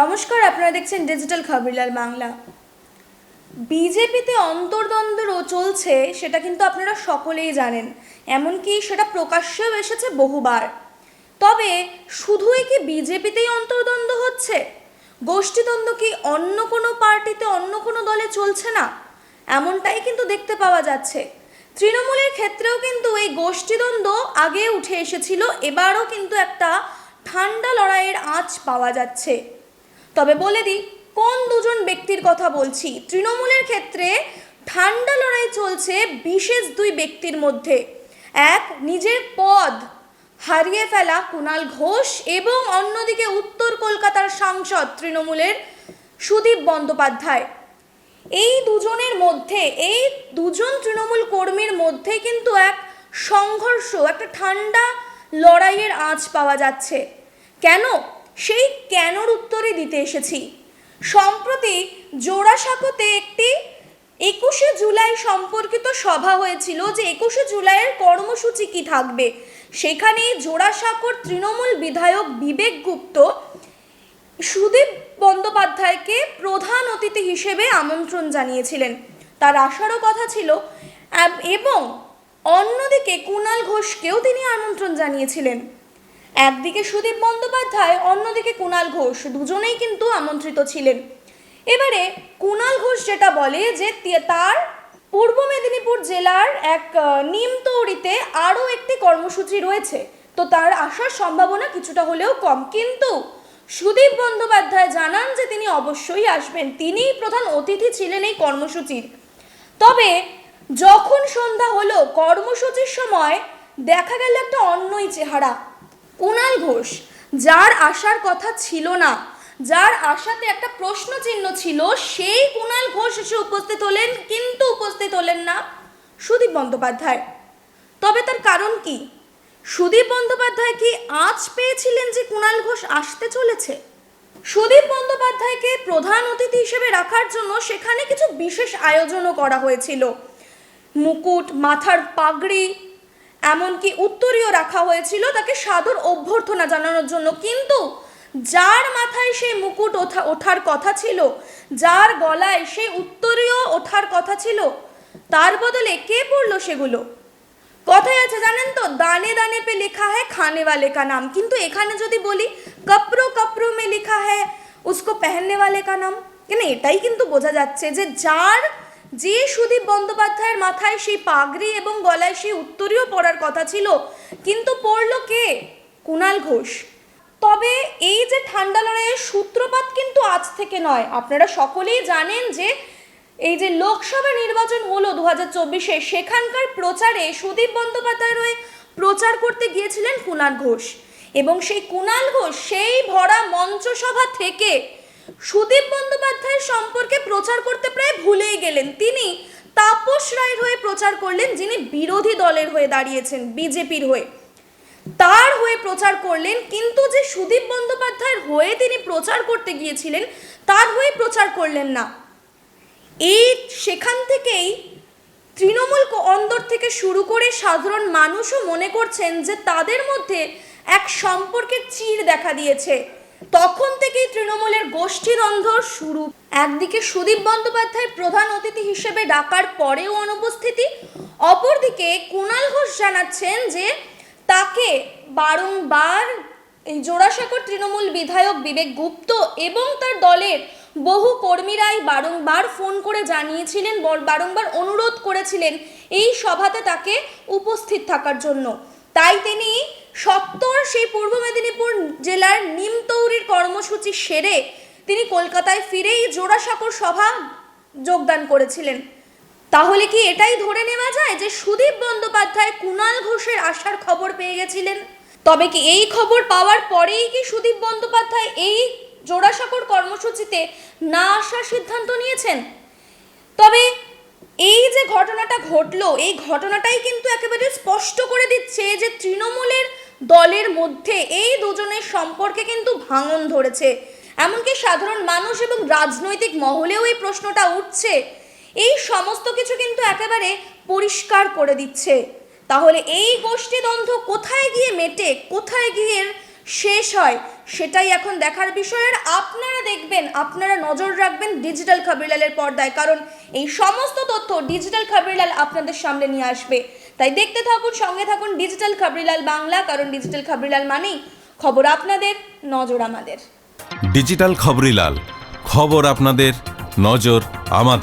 নমস্কার, আপনারা দেখছেন ডিজিটাল খবরলাল বাংলা। বিজেপিতে অন্তর্দ্বন্দ্ব চলছে, সেটা কিন্তু আপনারা সকলেই জানেন। এমনকি সেটা প্রকাশ্যেও এসেছে বহুবার। তবে শুধুই কি বিজেপিতেই অন্তর্দ্বন্দ্ব হচ্ছে? গোষ্ঠীদ্বন্দ্ব কি অন্য কোনো পার্টিতে, অন্য কোনো দলে চলছে না? এমনটাই কিন্তু দেখতে পাওয়া যাচ্ছে। তৃণমূলের ক্ষেত্রেও কিন্তু এই গোষ্ঠীদ্বন্দ্ব আগে উঠে এসেছিল, এবারও কিন্তু একটা ঠান্ডা লড়াইয়ের আঁচ পাওয়া যাচ্ছে। তবে বলে দিই, কোন দুজন ব্যক্তির কথা বলছি? তৃণমূলের ক্ষেত্রে ঠান্ডা লড়াই চলছে বিশেষ দুই ব্যক্তির মধ্যে। এক, নিজের পদ হারিয়ে ফেলা কুণাল ঘোষ এবং অন্যদিকে উত্তর কলকাতার সাংসদ তৃণমূলের সুদীপ বন্দ্যোপাধ্যায়। এই দুজনের মধ্যে, এই দুজন তৃণমূল কর্মীর মধ্যে কিন্তু এক সংঘর্ষ, একটা ঠান্ডা লড়াইয়ের আঁচ পাওয়া যাচ্ছে। কেন? সেই কেনর উত্তরে দিতে এসেছি। সম্প্রতি জোড়াসাঁকোতে একটি একুশে জুলাই সম্পর্কিত সভা হয়েছিল যে একুশে জুলাইয়ের কর্মসূচি কি থাকবে? সেখানে জোড়াসাঁকোর তৃণমূল বিধায়ক বিবেক গুপ্ত সুদীপ বন্দ্যোপাধ্যায়কে প্রধান অতিথি হিসেবে আমন্ত্রণ জানিয়েছিলেন। তার আসারও কথা ছিল। এবং অন্যদিকে কুণাল ঘোষকেও তিনি আমন্ত্রণ জানিয়েছিলেন। একদিকে সুদীপ বন্দ্যোপাধ্যায়, অন্যদিকে কুণাল ঘোষ। দুজনেই কিন্তু আমন্ত্রিত ছিলেন। এবারে কুণাল ঘোষ যেটা বলে যে তার পূর্ব মেদিনীপুর জেলার এক নিমতৌড়িতে আরও একটি কর্মসূচি রয়েছে। তো তার আসার সম্ভাবনা কিছুটা হলেও কম। কিন্তু সুদীপ বন্দ্যোপাধ্যায় জানান যে তিনি অবশ্যই আসবেন। তিনিই প্রধান অতিথি ছিলেন এই কর্মসূচির। তবে যখন সন্ধ্যা হলো, কর্মসূচির সময় দেখা গেল একটা অন্যই চেহারা। কুণাল ঘোষ, যার আসার কথা ছিল না, যার আশাতে একটা প্রশ্ন চিহ্ন ছিল, সেই কুণাল ঘোষ এসে উপস্থিত হলেন, কিন্তু উপস্থিত হলেন না সুদীপ বন্দ্যোপাধ্যায়। তবে তার কারণ কি? সুদীপ বন্দ্যোপাধ্যায় কি আজ পেয়েছিলেন যে কুণাল ঘোষ আসতে চলেছে? সুদীপ বন্দ্যোপাধ্যায়কে প্রধান অতিথি হিসেবে রাখার জন্য সেখানে কিছু বিশেষ আয়োজনও করা হয়েছিল। মুকুট, মাথার পাগড়ি এমনকি উত্তরীয় রাখা হয়েছিল তাকে সাদর অভ্যর্থনা জানানোর জন্য। কিন্তু যার মাথায় সেই মুকুট ওঠা, ওঠার কথা ছিল, যার গলায় সেই উত্তরীয় ওঠার কথা ছিল, তার বদলে কে পড়ল সেগুলো? কথাই আছে, জানেন তো, দানে দানে পে লেখা হ্যায়, খানে ওয়ালে কা নাম। কিন্তু এখানে যদি বলি, কপ্রো কপ্রো মে লেখা হ্যায়, উসকো পেহননে ওয়ালে কা নাম। কেন এটাই কিন্তু বোঝা যাচ্ছে যে যার যে সুদীপ বন্দ্যোপাধ্যায়ের মাথায় সেই পাগড়ি এবং গলায় সেই উত্তরীয় পড়ার কথা ছিল, কিন্তু পড়ল কে? কুণাল ঘোষ। তবে এই যে ঠান্ডা লড়াইয়ের সূত্রপাত কিন্তু আজ থেকে নয়। আপনারা সকলেই জানেন যে এই যে লোকসভা নির্বাচন হলো দু হাজার চব্বিশে, সেখানকার প্রচারে সুদীপ বন্দ্যোপাধ্যায়ের হয়ে প্রচার করতে গিয়েছিলেন কুণাল ঘোষ। এবং সেই কুণাল ঘোষ সেই ভরা মঞ্চসভা থেকে সুদীপ বন্দ্যোপাধ্যায়ের সম্পর্কে প্রচার করতে প্রায় ভুলেই গেলেন। তিনি তাপস রায়ের হয়ে প্রচার করলেন, যিনি বিরোধী দলের হয়ে দাঁড়িয়েছেন, বিজেপির হয়ে। তার হয়ে প্রচার করলেন, কিন্তু যে সুদীপ বন্দ্যোপাধ্যায়ের হয়ে তিনি প্রচার করতে গিয়েছিলেন, তার হয়ে প্রচার করলেন না। এই সেখান থেকেই তৃণমূল অন্দর থেকে শুরু করে সাধারণ মানুষও মনে করছেন যে তাদের মধ্যে এক সম্পর্কের চির দেখা দিয়েছে। তখন থেকেই তৃণমূলের গোষ্ঠীদ্বন্দ্ব শুরু। একদিকে সুদীপ বন্দ্যোপাধ্যায় প্রধান অতিথি হিসেবে ডাকার পরেও অনুপস্থিতি, অপরদিকে কুণাল ঘোষ জানাচ্ছেন যে তাকে বারংবার এই জোড়াসাঁকোর তৃণমূল বিধায়ক বিবেক গুপ্ত এবং তার দলের বহু কর্মীরাই বারংবার ফোন করে জানিয়েছিলেন বারংবার অনুরোধ করেছিলেন এই সভাতে তাকে উপস্থিত থাকার জন্য। তাই তিনি সত্তর সেই পূর্ব মেদিনীপুর জেলার নিমতৌরির কর্মসূচি সেরে তিনি কলকাতায় ফিরেই জোড়াসাঁকোর সভা যোগদান করেছিলেন। তাহলে কি এটাই ধরে নেওয়া যায় যে সুদীপ বন্দ্যোপাধ্যায় কুণাল ঘোষের আসার খবর পেয়ে গেছিলেন? তবে কি এই খবর পাওয়ার পরেই কি সুদীপ বন্দ্যোপাধ্যায় এই জোড়াসাঁকোর কর্মসূচিতে না আসার সিদ্ধান্ত নিয়েছেন? তবে এই যে ঘটনাটা ঘটলো, এই ঘটনাটাই কিন্তু একেবারে স্পষ্ট করে দিচ্ছে যে তৃণমূলের দলের মধ্যে এই দুজনের সম্পর্কে কিন্তু ভাঙন ধরেছে। এমনকি সাধারণ মানুষ এবং রাজনৈতিক মহলেও এই প্রশ্নটা উঠছে। এই সমস্ত কিছু কিন্তু একেবারে পরিষ্কার করে দিচ্ছে। তাহলে এই গোষ্ঠীদ্বন্দ্ব কোথায় গিয়ে মেটে, কোথায় গিয়ে শেষ হয়, সেটাই এখন দেখার বিষয়। আর আপনারা দেখবেন, আপনারা নজর রাখবেন ডিজিটাল খবরিলালের পর্দায়। কারণ এই সমস্ত তথ্য ডিজিটাল খবরিলাল আপনাদের সামনে নিয়ে আসবে। তাই দেখতে থাকুন, সঙ্গে থাকুন ডিজিটাল খাবরিলাল বাংলা, কারণ ডিজিটাল খাবরিলাল মানেই খবর আপনাদের, নজর আমাদের। ডিজিটাল খবরিলাল, খবর আপনাদের, নজর আমাদের।